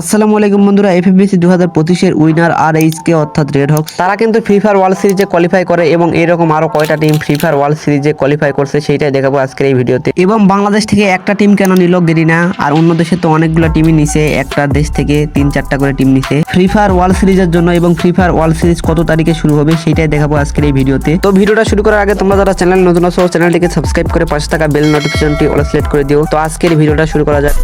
আসসালামু আলাইকুম বন্ধুরা, এফএফবিসি দু হাজার পঁচিশের উইনার আর এইচ কে অর্থাৎ রেড হক্স তারা কিন্তু ফ্রি ফায়ার ওয়ার্ল্ড সিরিজে কোয়ালিফাই করে এবং এরকম আরও কয়টা টিম ফ্রি ফায়ার ওয়ার্ল্ড সিরিজে কোয়ালিফাই করছে সেইটাই দেখাবো আজকের এই ভিডিওতে। এবং বাংলাদেশ থেকে একটা টিম কেন নিল গেরিনা? আর অন্য দেশে তো অনেকগুলো টিমই নিছে, একটা দেশ থেকে তিন চারটা করে টিম নিছে। ফ্রি ফায়ার ওয়ার্ল্ড সিরিজের জন্য এবং ফ্রি ফায়ার ওয়ার্ল্ড সিরিজ কত তারিখে শুরু হবে সেটাই দেখাবো আজকের এই ভিডিওতে। তো ভিডিওটা শুরু করার আগে তোমরা যারা চ্যানেল নতুন আছো চ্যানেলটিকে সাবস্ক্রাইব করে পাশে থাকা বেল নোটিফিকেশনটি অল সিলেক্ট করে দিও। তো আজকের ভিডিওটা শুরু করা যাক।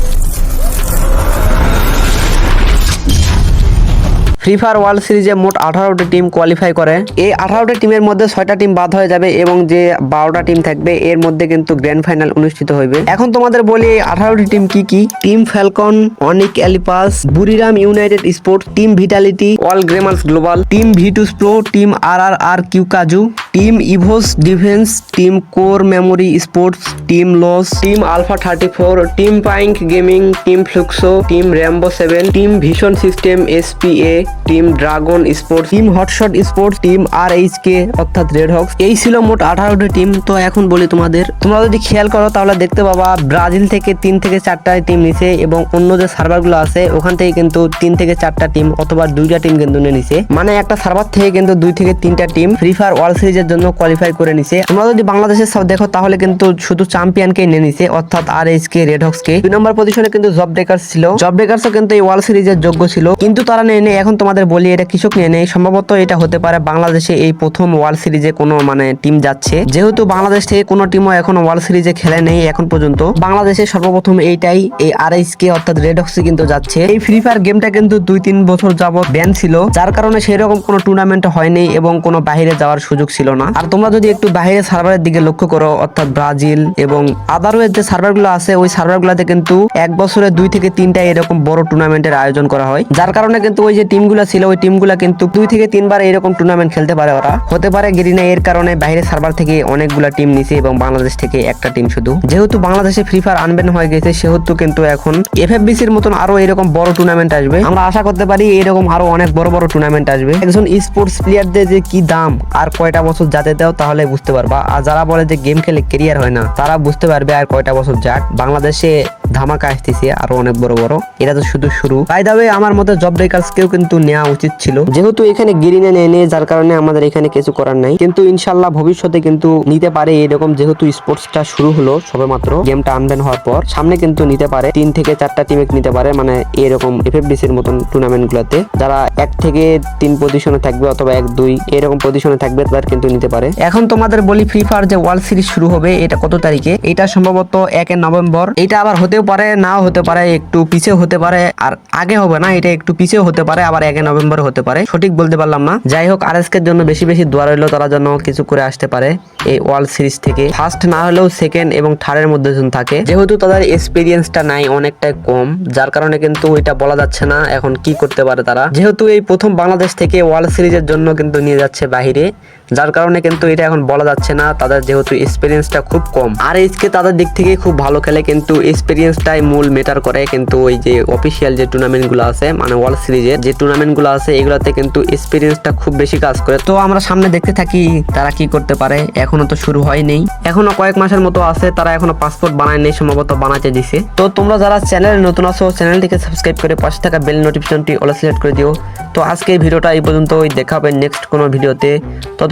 ফ্রি ফায়ার ওয়ার্ল্ড সিরিজে মোট আঠারোটি টিম কোয়ালিফাই করে। এই আঠারোটি টিমের মধ্যে ছয়টা টিম বাদ হয়ে যাবে এবং যে বারোটা টিম থাকবে, এর মধ্যে কিন্তু গ্র্যান্ড ফাইনাল অনুষ্ঠিত হইবে। এখন তোমাদের বলি এই আঠারোটি টিম কি কি? Team Falcon, Onic Olympus Buriram United Sports, team Vitality, All Gamers Global, team Vitus pro team R R R Q Kazu team Evos Defense, team Core Memory Sports, team Loss, team Alpha thirty four, team Pink gaming, team Fluxo, team Rambo seven, team Vision System, SPA team Dragon sports team Hotshot sports team R H K অর্থাৎ Red Hawks এই ছিল মোট আঠারোটি team তো এখন বলি তোমাদের। তোমরা যদি খেয়াল করো, তাহলে দেখতে পাবা ব্রাজিল থেকে তিন থেকে চারটা টিম নিছে এবং অন্য যে সার্ভারগুলো আছে, ওখান থেকে কিন্তু তিন থেকে চারটা টিম অথবা দুইটা টিম কিন্তু নিয়ে নিছে। মানে একটা সার্ভার থেকে কিন্তু দুই থেকে তিনটা টিম ফ্রি ফায়ার ওয়ার্ল্ড সিরিজের জন্য কোয়ালিফাই করে নিছে। তোমরা যদি বাংলাদেশের সব দেখো, তাহলে কিন্তু শুধু চ্যাম্পিয়নকে নিয়ে নিছে, অর্থাৎ R H K red hawks কে। দুই নম্বর পজিশনে কিন্তু জব ব্রেকার্স ছিল। জব ব্রেকার্সও কিন্তু এই ওয়ার্ল্ড সিরিজের যোগ্য ছিল। কিন্তু তারা নিয়ে এখন তোমাদের বলি, এটা কৃষক নিয়ে নেই। সম্ভবত এটা হতে পারে বাংলাদেশে এই প্রথম ওয়ার্ল্ড সিরিজে কোনো মানে টিম যাচ্ছে। যেহেতু বাংলাদেশ থেকে কোনো টিমও এখন ওয়ার্ল্ড সিরিজে খেলে নেই এখন পর্যন্ত। বাংলাদেশে সর্বপ্রথম এইটাই, এই আর কে অর্থাৎ রেড হক্সে কিন্তু যাচ্ছে। এই ফ্রি ফায়ার গেমটা কিন্তু দুই তিন বছর যাবত ব্যান ছিল, যার কারণে সেরকম কোনো টুর্নামেন্ট হয়নি এবং কোনো বাইরে যাওয়ার সুযোগ ছিল না। আর তোমরা যদি একটু বাইরে সার্ভারের দিকে লক্ষ্য করো, অর্থাৎ ব্রাজিল এবং আদারওয়েজ যে সার্ভারগুলো আছে, ওই সার্ভার সার্ভারগুলোতে কিন্তু এক বছরে দুই থেকে তিনটা এরকম বড় টুর্নামেন্টের আয়োজন করা হয়। যার কারণে কিন্তু ওই যে টিমগুলো ছিল, ওই টিমগুলো কিন্তু দুই থেকে তিনবার এরকম টুর্নামেন্ট খেলতে পারে ওরা। হতে পারে গেরিনা, এর কারণে বাইরে সার্ভার থেকে অনেকগুলা টিম নিছে এবং বাংলাদেশ থেকে একটা টিম শুধু। যেহেতু বাংলাদেশে ফ্রি ফায়ার আনবেন হয়ে গেছে, সেহেতু কিন্তু এখন এফএফবিসির মতন আরও এরকম বড় টুর্নামেন্ট আসবে। আমরা আশা করতে পারি এরকম আরও অনেক বড় বড় টুর্নামেন্ট আসবে। একজন স্পোর্টস প্লেয়ারদের যে কি দাম আর কয়টা বছর যাতে দাও তাহলে বুঝতে পারবা। আর যারা বলে যে গেম খেলে কেরিয়ার হয় না, তারা বুঝতে পারবে আর কয়টা বছর যাক। বাংলাদেশে ধামাকা আসতেছে আরও অনেক বড় বড়। এটা তো শুধু শুরু। বাই দাবে আমার মতে জব ব্রেকার্স কেউ কিন্তু নেওয়া উচিত ছিল। যেহেতু এখানে গিরিনে নেয় নেই যার কারণে আমাদের এখানে কিছু করার নাই। কিন্তু ইনশাল্লাহ ভবিষ্যতে কিন্তু নিতে পারে এরকম যেহেতু স্পোর্টসটা শুরু হলো সবে মাত্র গেমটা আনবেন হওয়ার পর সামনে কিন্তু নিতে পারে। তিন থেকে চারটা টিমে নিতে পারে মানে এরকম এফএফডিসির মতন টুর্নামেন্ট গুলোতে। যারা এক থেকে তিন পজিশনে থাকবে অথবা এক, দুই, এরকম পজিশনে থাকবে তারা কিন্তু নিতে পারে। এখন তোমাদের বলি ফ্রি ফায়ার যে ওয়ার্ল্ড সিরিজ শুরু হবে, এটা কত তারিখে? এটা সম্ভবত একে নভেম্বর। এটা আবার হতেও পারে, নাও হতে পারে, একটু পিছে হতে পারে, আর আগে হবে না, এটা একটু পিছিয়ে হতে পারে, আবার একে নভেম্বর হতে পারে। সঠিক বলতে পারলাম না। যাই হোক আর এর জন্য বেশি বেশি দোয়া রইল, তারা যেন কিছু করে আসতে পারে এই ওয়ার্ল্ড সিরিজ থেকে। ফার্স্ট না হলেও সেকেন্ড এবং থার্ডের মধ্যে জন থাকে। যেহেতু তাদের এক্সপিরিয়েন্সটা নাই, অনেকটাই কম, যার কারণে কিন্তু এটা বলা যাচ্ছে না এখন কি করতে পারে তারা। যেহেতু এই প্রথম বাংলাদেশ থেকে ওয়ার্ল্ড সিরিজের জন্য কিন্তু নিয়ে যাচ্ছে বাহিরে যার কারণে কিন্তু এটা এখন বলা যাচ্ছে না, তাদের যেহেতু এক্সপিরিয়েন্সটা খুব কম। আর এইচকে তাদের দিক থেকে খুব ভালো খেলে কিন্তু এক্সপিরিয়েন্সটাই মূল মেটার করে কিন্তু ওই যে অফিসিয়াল যে টুর্নামেন্টগুলো আছে মানে ওয়ার্ল্ড সিরিজের যে টুর্নামেন্টগুলো আছে, এগুলোতে কিন্তু এক্সপিরিয়েন্সটা খুব বেশি কাজ করে। তো আমরা সামনে দেখতে থাকি তারা কি করতে পারে, এখনও তো শুরু হয়নি। এখনও কয়েক মাসের মতো আছে, তারা এখনও পাসপোর্ট বানায় নেই, সম্ভবত বানাতে দিছে। তো তোমরা যারা চ্যানেলে নতুন আছো চ্যানেলটিকে সাবস্ক্রাইব করে পাশে থাকা বেল নোটিফিকেশনটি অল সিলেক্ট করে দিও। তো আজকে ভিডিওটা এই পর্যন্তই দেখা হবে নেক্সট কোনো ভিডিওতে।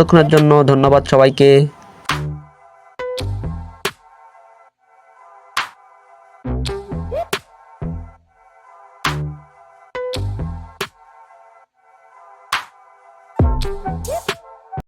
ততক্ষণের জন্য ধন্যবাদ সবাইকে।